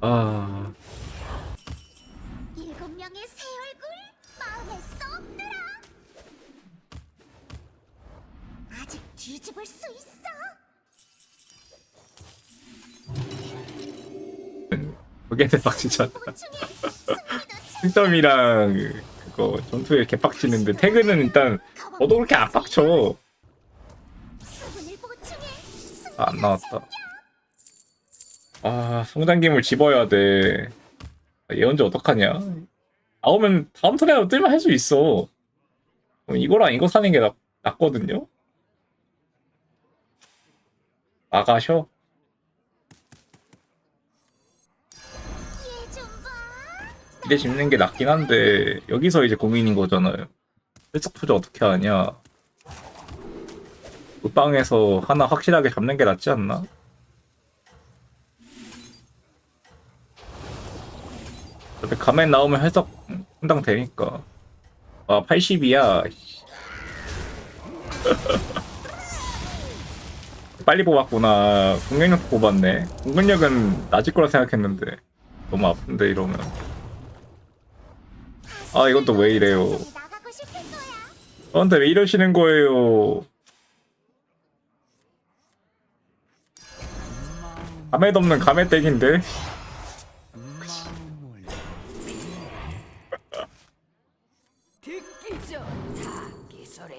아 일곱 명의 새 얼굴 마음에 쏙 들어. 아직 뒤집을 수 있어. 그게 보충해. 승리도 승점이랑 그거 전투에 개빡치는데 태그는 일단 저도 그렇게 안 빡쳐 수분을 보충해. 아, 안 나왔다 아 성장기물 집어야 돼 아, 예언제 어떡하냐 나오면 다음 턴에도 뜰만 할 수 있어 이거랑 이거 사는 게 낫, 낫거든요 나가셔. 이래 집는 게 낫긴 한데 여기서 이제 고민인 거잖아요. 일석 투자 어떻게 하냐? 의방에서 하나 확실하게 잡는 게 낫지 않나? 어차피 가면 나오면 해석 상당 되니까. 아 80이야. 빨리 뽑았구나. 공격력 뽑았네. 공격력은 낮을 거라 생각했는데 너무 아픈데 이러면. 아, 이건 또 왜 이래요? 거야. 저한테 왜 이러시는 거예요? 감에도 없는 감에댁인데? 듣기 좋다 기소리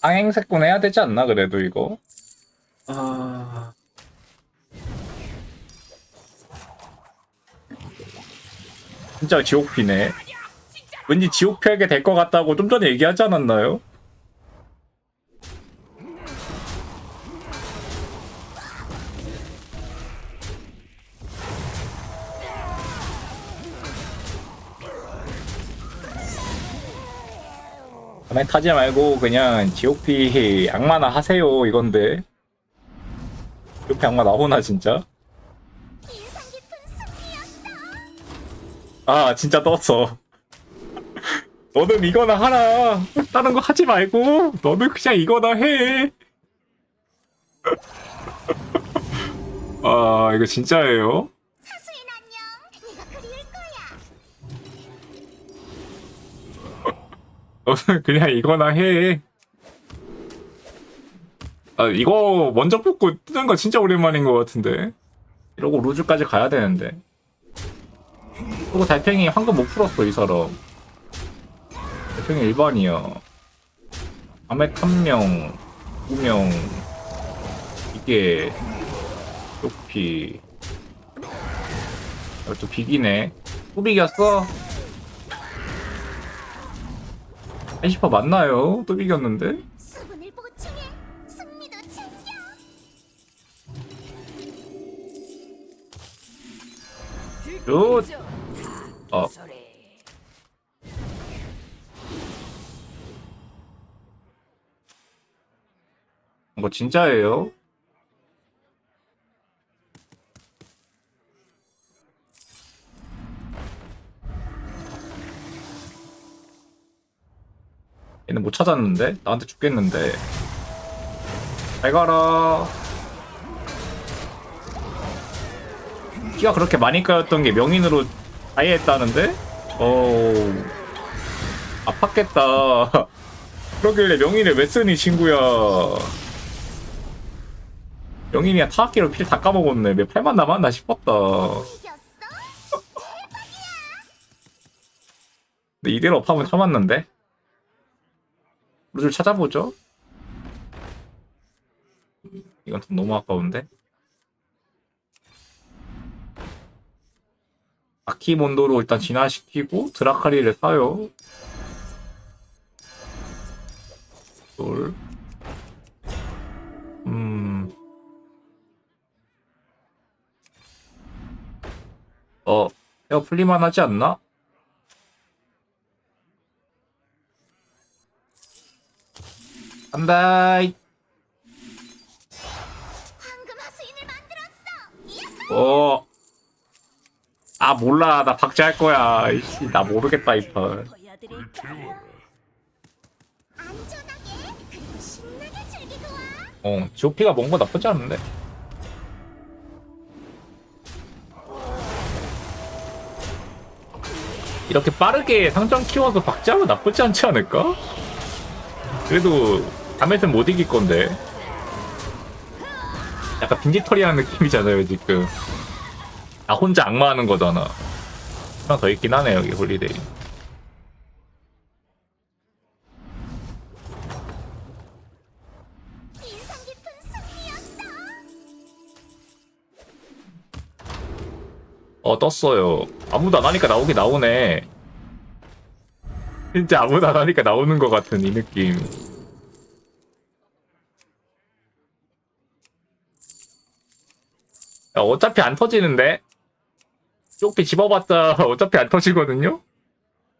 항행세권 해야 되지 않나 그래도 이거? 아... 진짜 지옥피네 왠지 지옥피하게 될 것 같다고 좀 전에 얘기하지 않았나요? 가면 타지 말고 그냥 지옥피 악마나 하세요 이건데. 지옥피 악마 나오나 진짜? 아 진짜 떴어. 너는 이거나 하라. 다른 거 하지 말고. 너는 그냥 이거나 해. 아, 이거 진짜예요? 너는 그냥 이거나 해. 아, 이거 먼저 뽑고 뜨는 거 진짜 오랜만인 것 같은데. 이러고 루즈까지 가야 되는데. 그리고 달팽이 황금 못 풀었어, 이 사람. 달팽이 일반이야. 아멧 한 명, 두 명, 이게, 쪽피. 아, 또 비기네. 또 비겼어? 80% 맞나요? 또 비겼는데? 수분을 보충해. 승리도 챙겨. 듣기 굿. 어. 이거 진짜예요? 얘는 못 찾았는데? 나한테 죽겠는데. 잘 가라. 키가 그렇게 많이 까였던 게 명인으로 아예 했다는데? 어우. 아팠겠다. 그러길래 명인을 왜 쓰니, 친구야. 명인이야 타악기로 필 다 까먹었네. 왜 8만 남았나 싶었다. 이겼어. 근데 이대로 업하면 참았는데? 루즈를 찾아보죠. 이건 좀 너무 아까운데? 아키몬도로 일단 진화시키고 드라카리를 사요. 둘. 음. 어, 헤어 풀리만 하지 않나? 간다. 황금 하수인을 만들었어. 어. 아 몰라 나 박제할 거야. 이씨 나 모르겠다 이판. 안전하게 신나게 즐기고 와. 어, GOP가 뭔가 나쁘지 않은데? 이렇게 빠르게 상점 키워서 박자면 나쁘지 않지 않을까? 그래도 다메는 못 이길 건데. 약간 빈지털이하는 느낌이잖아요, 지금. 나 혼자 악마하는 거잖아. 하나 더 있긴 하네, 여기 홀리데이. 어 떴어요 아무도 안 하니까 나오긴 나오네 진짜 아무도 안 하니까 나오는 것 같은 이 느낌 야, 어차피 안 터지는데? 쪽비 집어봤자 어차피 안 터지거든요?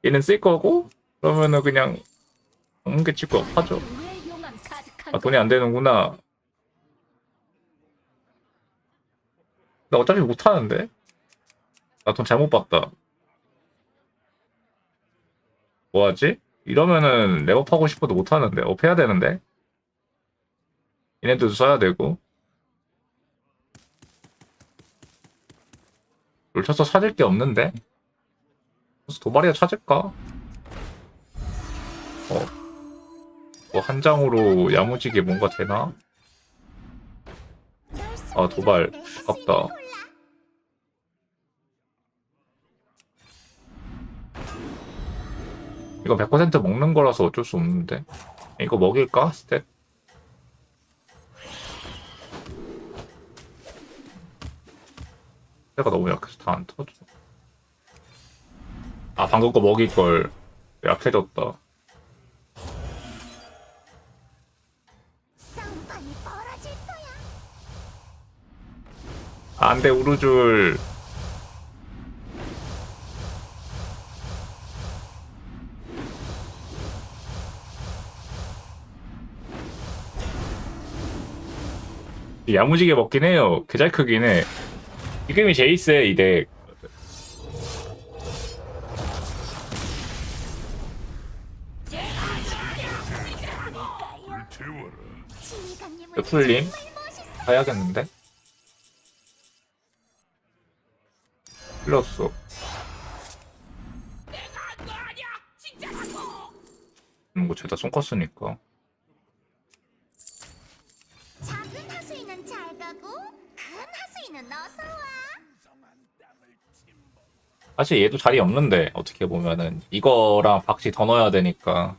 얘는 쓸 거고 그러면은 그냥 옮겨 치고 하죠. 아 돈이 안 되는구나. 나 어차피 못 하는데? 나 돈 잘못 봤다. 뭐하지? 이러면은 랩업 하고 싶어도 못 하는데. 업 해야 되는데? 얘네들도 써야 되고 롤 쳐서 찾을 게 없는데 그래서 도발이야 찾을까? 어. 뭐 한 장으로 야무지게 뭔가 되나? 널아 도발 아깝다. 이거 100% 먹는 거라서 어쩔 수 없는데 이거 먹일까? 스탯? 스탯가 너무 약해서 다 안 터져. 아 방금 거 먹일 걸. 약해졌다. 싸움판이 벌어질 거야. 아, 안돼 우르줄. 야무지게 먹긴 해요. 그잘 크긴 해 지금이 제이스의 이덱 멋있어. 가야겠는데 흘렀어 음, 뭐 죄다 손컸으니까 작은 하수인은 잘 가고 큰 하수인은 어서 와. 사실 얘도 자리 없는데 어떻게 보면은 이거랑 박씨 더 넣어야 되니까.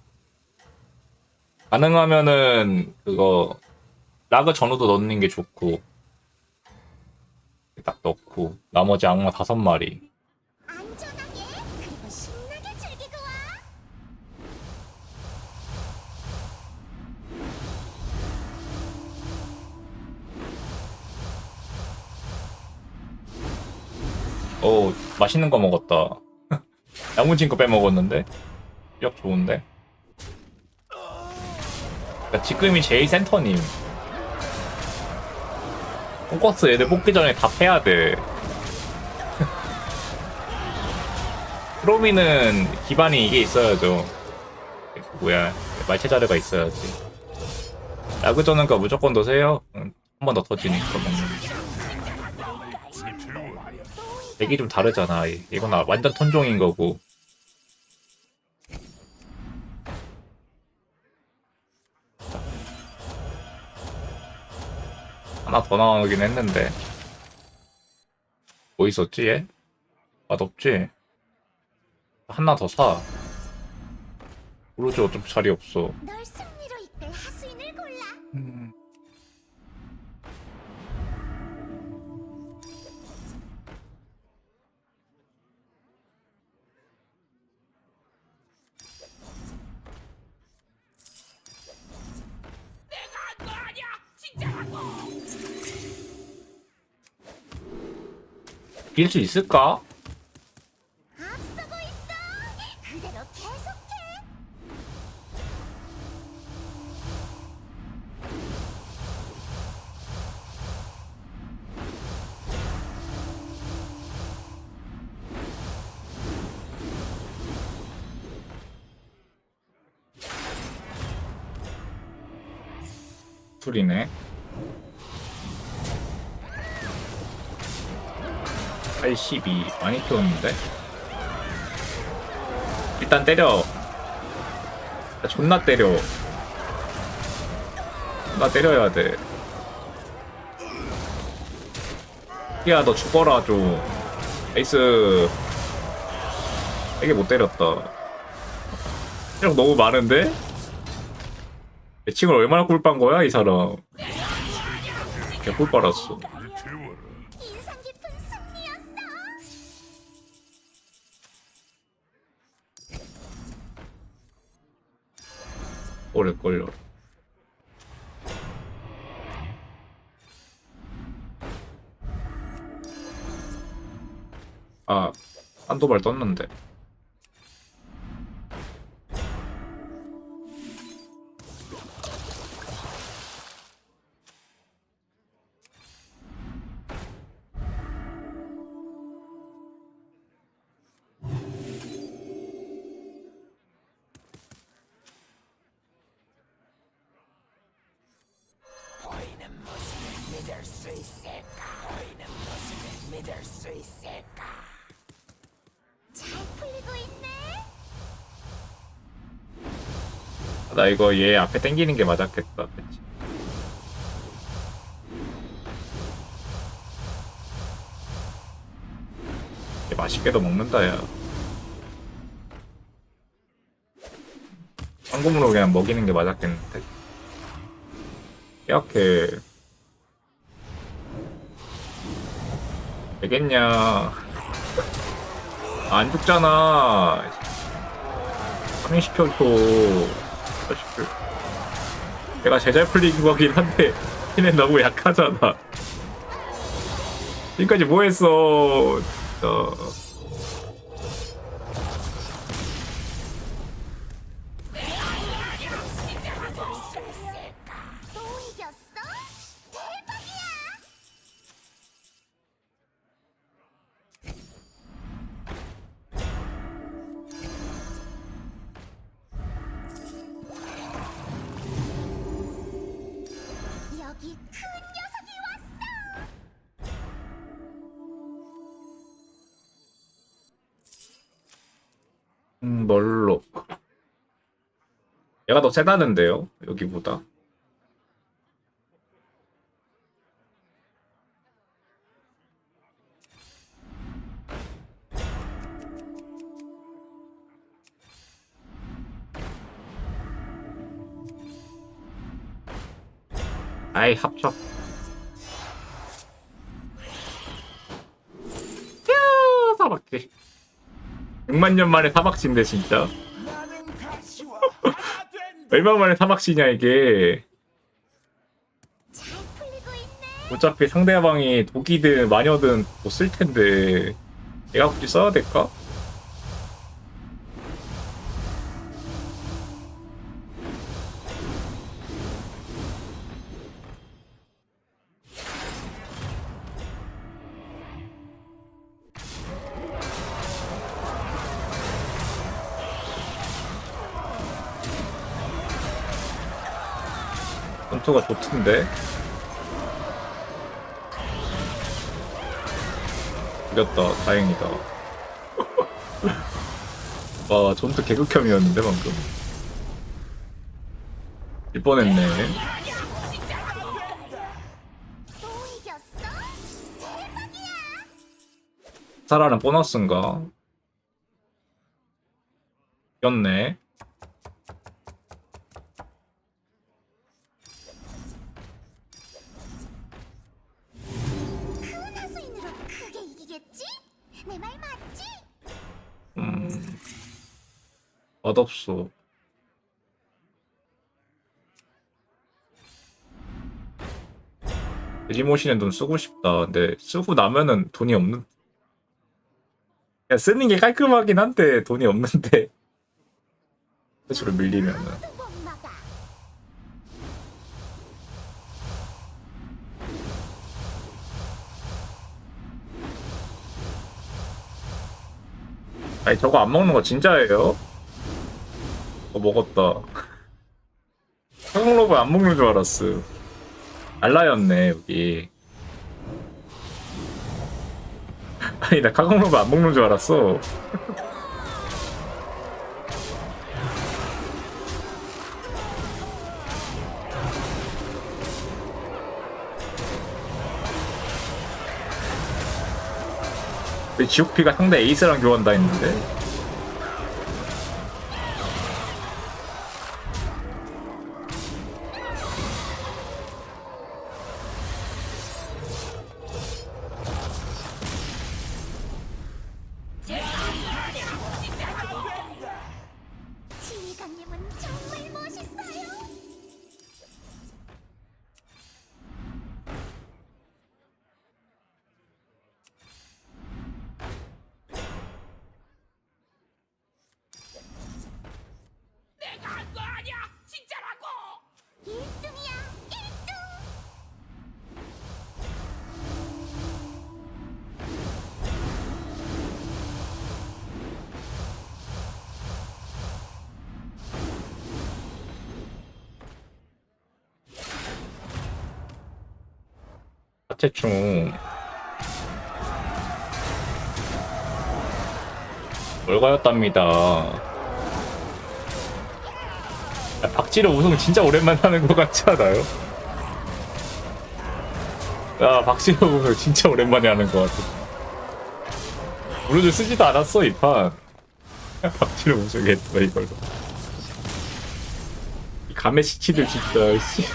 가능하면은 그거 라그 전후도 넣는 게 좋고. 딱 넣고 나머지 악마 다섯 마리 오 맛있는 거 먹었다. 야무진 거 빼먹었는데? 역 좋은데? 그러니까 지금이 제일 센터님. 콩커스 애들 뽑기 전에 다 패야 돼. 프로미는 기반이 이게 있어야죠. 뭐야 말체 자료가 있어야지. 야구전은가 무조건 넣으세요? 한 번 더 터지니까 얘기 좀 다르잖아. 이- 이건 아- 완전 톤종인 거고. 하나 더 나오긴 했는데. 뭐 있었지, 얘? 맛없지? 하나 더 사. 모르지, 어차피 자리 없어. 이길 수 있을까? 둘이네. 82 많이 키웠는데 일단 때려 야, 존나 때려 나 때려야 돼 야, 너 죽어라, 좀. 에이스. 되게 못 때렸다. 체력 너무 많은데? 예측을 얼마나 꿀빤 거야, 이 사람. 개 꿀빨았어. 오래걸려. 아, 한도발 떴는데. 믿을 수 있을까? 보이는 모습을 믿을 수 있을까? 잘 풀리고 있네. 나 이거 얘 앞에 당기는 게 맞았겠다. 그치? 얘 맛있게도 먹는다, 야. 황금으로 그냥 먹이는 게 맞았겠는데. 이렇게. 되겠냐. 안 죽잖아. 파밍시켜줘. 자식들. 내가 제잘 풀린 거긴 한데 얘네 너무 약하잖아. 지금까지 뭐 했어? 진짜. 음, 뭘로? 얘가 더 세다는데요? 여기보다. 아이 합쳐. 6만 년 만에 사박지인데 진짜. 얼마 만에 사박지냐 이게. 어차피 상대방이 독이든 마녀든 못 쓸 텐데 내가 굳이 써야 될까? 전투가 좋던데 이겼다 다행이다 와 전투 개극혐이었는데 방금? 대박이야. 사라는 보너스인가? 이겼네 맛없어 모시는 돈 쓰고 싶다 근데 쓰고 나면은 돈이 없는 그냥 쓰는 게 깔끔하긴 한데 돈이 없는데 스스로 밀리면은. 아니 저거 안 먹는 거 진짜예요? 어 먹었다. 한국 로봇 안 먹는 줄 알았어. 알라였네 여기 아니 나 카카오로브 안 먹는 줄 알았어 왜 지옥피가 상대 에이스랑 교환 다 했는데 하체충. 월가였답니다. 야, 박지로 우승 진짜 오랜만에 하는 것 같지 않아요? 야 박지로 우승 진짜 오랜만에 하는 것 같아. 우르주 쓰지도 않았어 이판. 박지로 우승했어 이걸로. 이 가메시치들 진짜 씨.